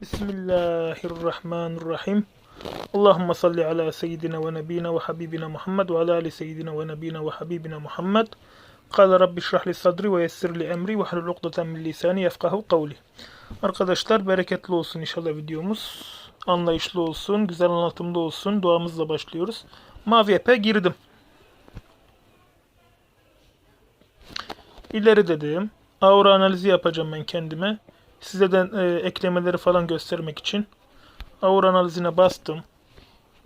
Bismillahirrahmanirrahim. Allahümme salli ala seyyidina ve nebina ve habibina Muhammed ve ala ali seyyidina ve nebina ve habibina Muhammed. Kale Rabbi şrahli sadri ve yessirli emri ve halul ukdeten min lisani yefkahu kavli. Arkadaşlar bereketli olsun inşallah videomuz. Anlayışlı olsun, güzel anlatımlı olsun. Duamızla başlıyoruz. Mavi epe girdim. İleri dedim. Aura analizi yapacağım ben kendime. Size de e, eklemeleri falan göstermek için. Aura analizine bastım.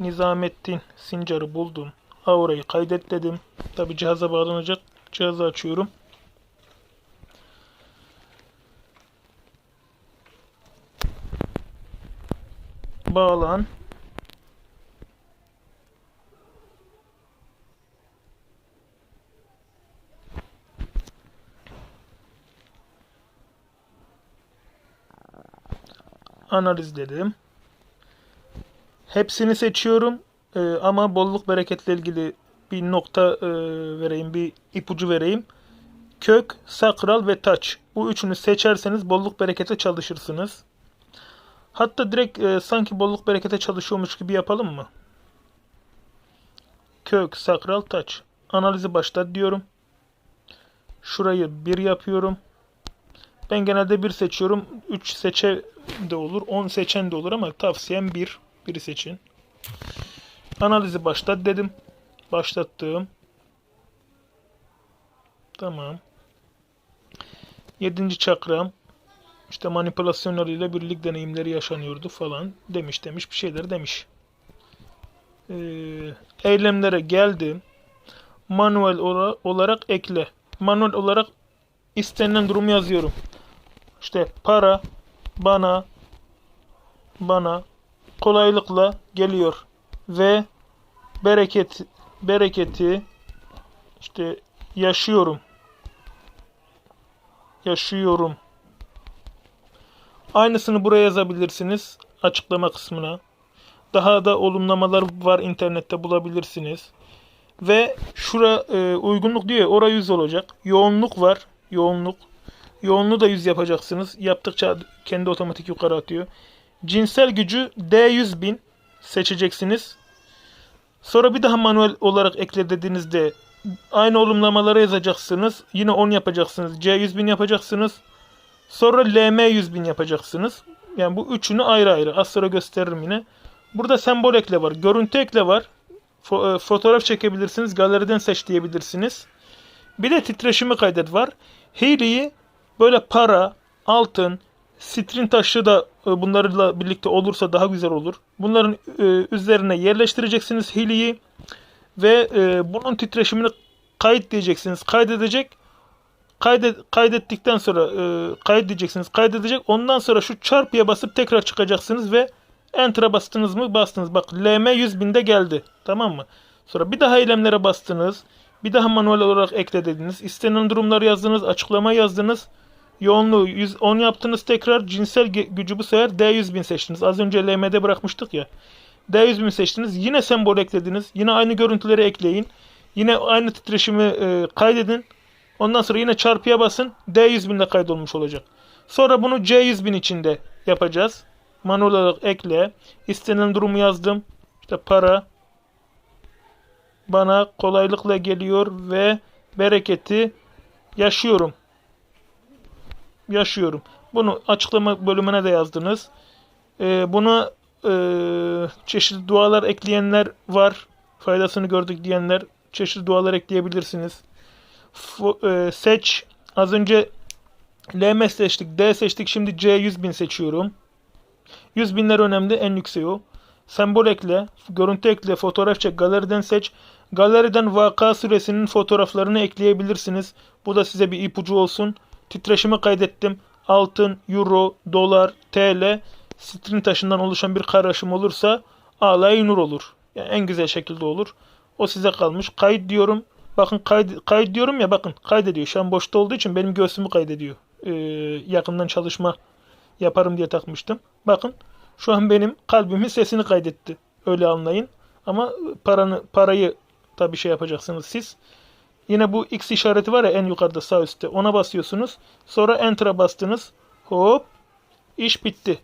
Nizamettin Sincar'ı buldum. Aura'yı kaydet dedim. Tabi cihaza bağlanacak. Cihazı açıyorum. Bağlan. Analiz dedim. Hepsini seçiyorum Ee, ama bolluk bereketle ilgili bir nokta e, vereyim, bir ipucu vereyim. Kök, sakral ve taç. Bu üçünü seçerseniz bolluk berekete çalışırsınız. Hatta direkt e, sanki bolluk berekete çalışıyormuş gibi yapalım mı? Kök, sakral, taç. Analizi başlat diyorum. Şurayı bir yapıyorum. Ben genelde bir seçiyorum. 3 seçe de olur. 10 seçen de olur ama tavsiyem bir. Biri seçin. Analizi başlat dedim. Başlattım. Tamam. Yedinci çakram. İşte manipülasyonlarıyla birlik deneyimleri yaşanıyordu falan demiş demiş bir şeyler demiş. Ee, eylemlere geldim. Manuel olarak ekle. Manuel olarak istenilen durumu yazıyorum. İşte para bana bana kolaylıkla geliyor ve bereket bereketi işte yaşıyorum. Yaşıyorum. Aynısını buraya yazabilirsiniz açıklama kısmına. Daha da olumlamalar var internette bulabilirsiniz. Ve şura e, uygunluk diyor oraya 100 olacak. Yoğunluk var. Yoğunluk. Yoğunluğu da 100 yapacaksınız. Yaptıkça kendi otomatik yukarı atıyor. Cinsel gücü D100.000 seçeceksiniz. Sonra bir daha manuel olarak ekle dediğinizde aynı olumlamaları yazacaksınız. Yine 10 yapacaksınız. C100.000 yapacaksınız. Sonra LM 100.000 yapacaksınız. Yani bu üçünü ayrı ayrı. Az sonra gösteririm yine. Burada sembol ekle var. Görüntü ekle var. E, fotoğraf çekebilirsiniz. Galeriden seç diyebilirsiniz. Bir de titreşimi kaydet var. Healy'yi böyle para, altın, String taşı da e, bunlarla birlikte olursa daha güzel olur. Bunların e, üzerine yerleştireceksiniz hiliyi ve e, bunun titreşimini kayıt diyeceksiniz. Kaydedecek. Kaydet, kaydettikten sonra kaydedeceksiniz. Kaydedecek. Ondan sonra şu çarpıya basıp tekrar çıkacaksınız ve Enter'a bastınız mı? Bastınız. Bak LM 100.000'de geldi. Tamam mı? Sonra bir daha eylemlere bastınız. Bir daha manuel olarak eklediniz. İstenen durumları yazdınız. Açıklama yazdınız. Yoğunluğu 110 yaptınız tekrar. Cinsel gücü bu sefer D100.000 seçtiniz. Az önce LM'de bırakmıştık ya. D100.000 seçtiniz. Yine sembol eklediniz. Yine aynı görüntüleri ekleyin. Yine aynı titreşimi e, kaydedin. Ondan sonra yine çarpıya basın. D100.000'de kaydolmuş olacak. Sonra bunu C100.000 içinde yapacağız. Manuel olarak ekle. İstenilen durumu yazdım. İşte para bana kolaylıkla geliyor ve bereketi yaşıyorum yaşıyorum. Bunu açıklama bölümüne de yazdınız. Ee, buna e, çeşitli dualar ekleyenler var. Faydasını gördük diyenler çeşitli dualar ekleyebilirsiniz. F e, seç. Az önce LM seçtik. D seçtik. Şimdi C 100 bin seçiyorum. 100 binler önemli. En yükseği o. Sembol ekle. Görüntü ekle. Fotoğraf çek. Galeriden seç. Galeriden vaka süresinin fotoğraflarını ekleyebilirsiniz. Bu da size bir ipucu olsun. Titreşimi kaydettim. Altın, euro, dolar, TL, string taşından oluşan bir karışım olursa alay nur olur. Yani en güzel şekilde olur. O size kalmış. Kayıt diyorum. Bakın kayıt, kayıt diyorum ya bakın kaydediyor. Şu an boşta olduğu için benim göğsümü kaydediyor. Ee, yakından çalışma yaparım diye takmıştım. Bakın şu an benim kalbimin sesini kaydetti. Öyle anlayın. Ama paranı parayı tabii şey yapacaksınız siz. Yine bu X işareti var ya en yukarıda sağ üstte. Ona basıyorsunuz. Sonra Enter'a bastınız. Hop. İş bitti.